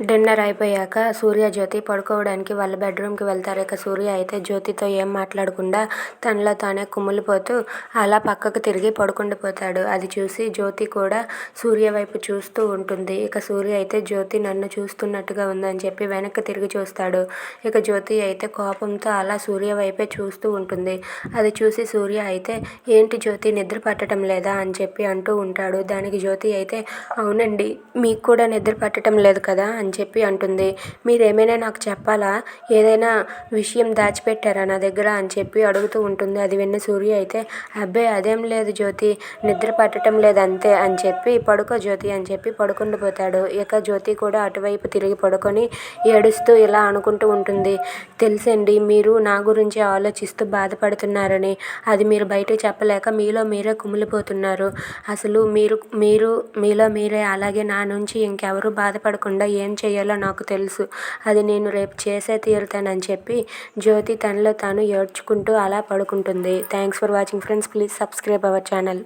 Dinner అయిపోయాక సూర్య జ్యోతి పడుకోవడానికి వాళ్ళ బెడ్రూమ్కి వెళ్తారు. ఇక సూర్య అయితే జ్యోతితో ఏం మాట్లాడకుండా తనలో తానే కుమ్ములిపోతూ అలా పక్కకు తిరిగి పడుకుండిపోతాడు అది చూసి జ్యోతి కూడా సూర్య వైపు చూస్తూ ఉంటుంది. ఇక సూర్య అయితే జ్యోతి నన్ను చూస్తున్నట్టుగా ఉందని చెప్పి వెనక్కి తిరిగి చూస్తాడు. ఇక జ్యోతి అయితే కోపంతో అలా సూర్య వైపే చూస్తూ ఉంటుంది. అది చూసి సూర్య అయితే ఏంటి జ్యోతి నిద్ర పట్టడం లేదా? అని చెప్పి అంటూ ఉంటాడు. దానికి జ్యోతి అయితే అవునండి మీకు కూడా నిద్ర పట్టడం లేదు కదా? అని అని చెప్పి అంటుంది. మీరు ఏమైనా నాకు చెప్పాలా? ఏదైనా విషయం దాచిపెట్టారా నా దగ్గర? అని చెప్పి అడుగుతూ ఉంటుంది. అది విన్న సూర్య అయితే అబ్బే అదేం లేదు జ్యోతి. నిద్ర పట్టడం లేదు అంతే అని చెప్పి పడుకో జ్యోతి అని చెప్పి పడుకుండిపోతాడు ఇక జ్యోతి కూడా అటువైపు తిరిగి పడుకొని ఏడుస్తూ ఇలా అనుకుంటూ ఉంటుంది. తెలుసండి మీరు నా గురించి ఆలోచిస్తూ బాధపడుతున్నారని. అది మీరు బయట చెప్పలేక మీలో మీరే కుమిలిపోతున్నారు. అసలు మీరు మీరు మీలో మీరే. అలాగే నా నుంచి ఇంకెవరు బాధపడకుండా ఏం ఏం చేయాలో నాకు తెలుసు. అది నేను రేపు చేసే తీరుతానని చెప్పి జ్యోతి తనలో తాను ఏడ్చుకుంటూ అలా పడుకుంటుంది. Thanks for watching friends please subscribe our channel